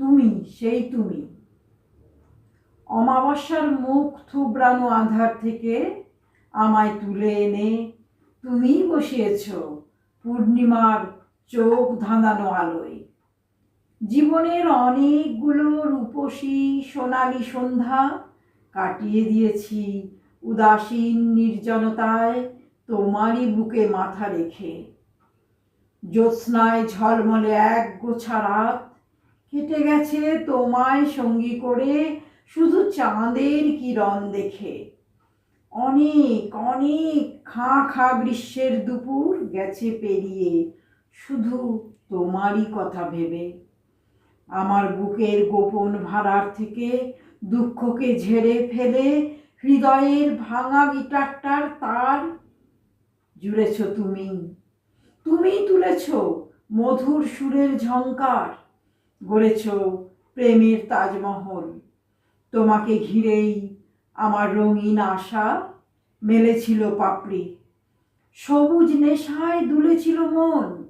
তুমি, সেই তুমি। অমাবস্যার মুখ থুবড়ানো আধার থেকে আমায় তুলে এনে তুমি বসিয়েছ পূর্ণিমার চোখ ধাঁধানো আলোয়। জীবনের অনেকগুলো রূপসী সোনালি সন্ধ্যা কাটিয়ে দিয়েছি উদাসীন নির্জনতায় তোমারই বুকে মাথা রেখে। জ্যোৎস্নায় ঝলমলে এক গোছা রাত কেটে গেছে তোমায় সঙ্গী করে, শুধু চাঁদের কিরণ দেখে। অনেক অনেক খাঁ খাঁ গ্রীষ্মের দুপুর গেছে পেরিয়ে, শুধু তোমারই কথা ভেবে। আমার বুকের গোপন ভাড়ার থেকে দুঃখকে ঝেড়ে ফেলে, হৃদয়ের ভাঙা গিটারটার তার জুড়েছ তুমি। তুমি তুলেছ মধুর সুরের ঝংকার। গড়েছ প্রেমের তাজমহল। তোমাকে ঘিরেই আমার রঙিন আশা মেলেছিল পাপড়ি। সবুজ নেশায় দুলেছিল মন।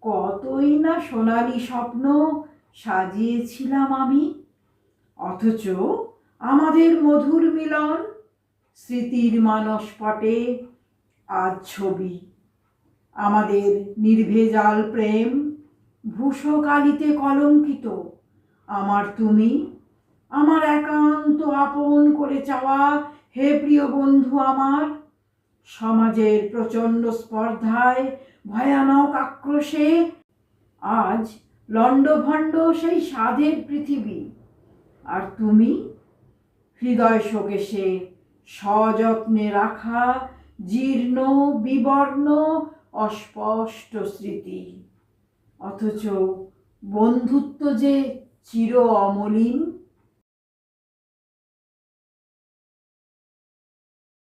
কতই না সোনালি স্বপ্ন সাজিয়েছিলাম আমি। অথচ আমাদের মধুর মিলন স্মৃতির মানস পটে আজ ছবি। আমাদের নির্ভেজাল প্রেম ভূষকালিতে কলঙ্কিত। আমার তুমি, আমার একান্ত আপন করে চাওয়া হে প্রিয় বন্ধু আমার, সমাজের প্রচণ্ড স্পর্ধায় ভয়ানক আক্রোশে আজ লণ্ডভণ্ড সেই স্বাদের পৃথিবী। আর তুমি, হৃদয় শোকেশে সযত্নে রাখা জীর্ণ, বিবর্ণ, অস্পষ্ট স্মৃতি। অথচ বন্ধুত্ব যে চির অমলিন